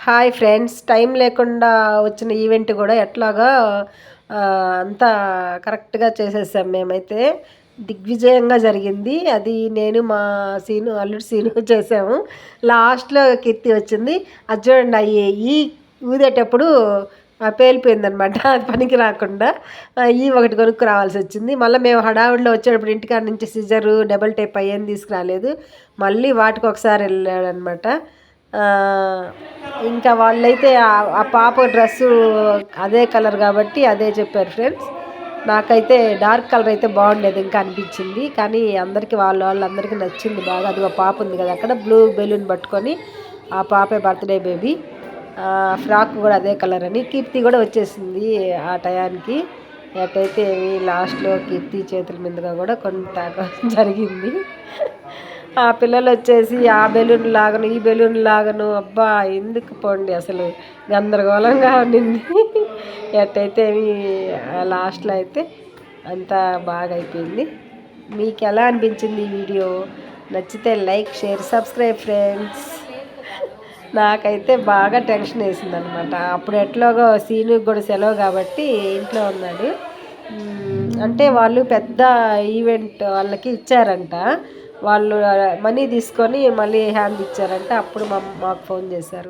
Hi friends. Time లేకుండా వచ్చిన event కూడా ఎట్లాగా అంతా కరెక్ట్గా చేసేసాం మేమైతే. దిగ్విజయంగా జరిగింది. అది నేను మా సీను అల్లుడు సీను చేసాము. లాస్ట్లో కీర్తి వచ్చింది. అది చూడండి అవి ఈ ఊదేటప్పుడు పేలిపోయిందనమాట. అది పనికి రాకుండా ఈ ఒకటి కొనుక్కు రావాల్సి వచ్చింది. మళ్ళీ మేము హడావుడిలో వచ్చేటప్పుడు ఇంటికాడ నుంచి సిజరు డబల్ టేప్ అయ్యేది తీసుకురాలేదు. మళ్ళీ వాటికి ఒకసారి వెళ్ళాడనమాట. ఇంకా వాళ్ళైతే ఆ పాప డ్రెస్సు అదే కలర్ కాబట్టి అదే చెప్పారు ఫ్రెండ్స్. నాకైతే డార్క్ కలర్ అయితే బాగుండేది ఇంకా అనిపించింది. కానీ అందరికీ వాళ్ళ వాళ్ళందరికీ నచ్చింది బాగా. అది ఒక పాప ఉంది కదా అక్కడ బ్లూ బెలూన్ పట్టుకొని ఆ పాపే బర్త్డే బేబీ. ఫ్రాక్ కూడా అదే కలర్ అని. కీర్తి కూడా వచ్చేసింది ఆ టయానికి. ఎటైతే లాస్ట్లో కీర్తి చేతుల మీదుగా కూడా కొంత జరిగింది. ఆ పిల్లలు వచ్చేసి ఆ బెలూన్ లాగను ఈ బెలూన్ లాగను అబ్బా ఎందుకు పోండి అసలు? గందరగోళంగా ఉండింది. ఎట్టయితే లాస్ట్లో అయితే అంతా బాగా అయిపోయింది మీకు ఎలా అనిపించింది ఈ వీడియో? నచ్చితే లైక్ షేర్ సబ్స్క్రైబ్ ఫ్రెండ్స్. నాకైతే బాగా టెన్షన్ వేసింది అనమాట అప్పుడు ఎట్లాగో సీను కూడా సెలవు కాబట్టి ఇంట్లో ఉన్నాడు. అంటే వాళ్ళు పెద్ద ఈవెంట్ వాళ్ళకి ఇచ్చారంట. వాళ్ళు మనీ తీసుకొని మళ్ళీ హ్యాండ్ ఇచ్చారంట. అప్పుడు మా మాకు ఫోన్ చేశారు.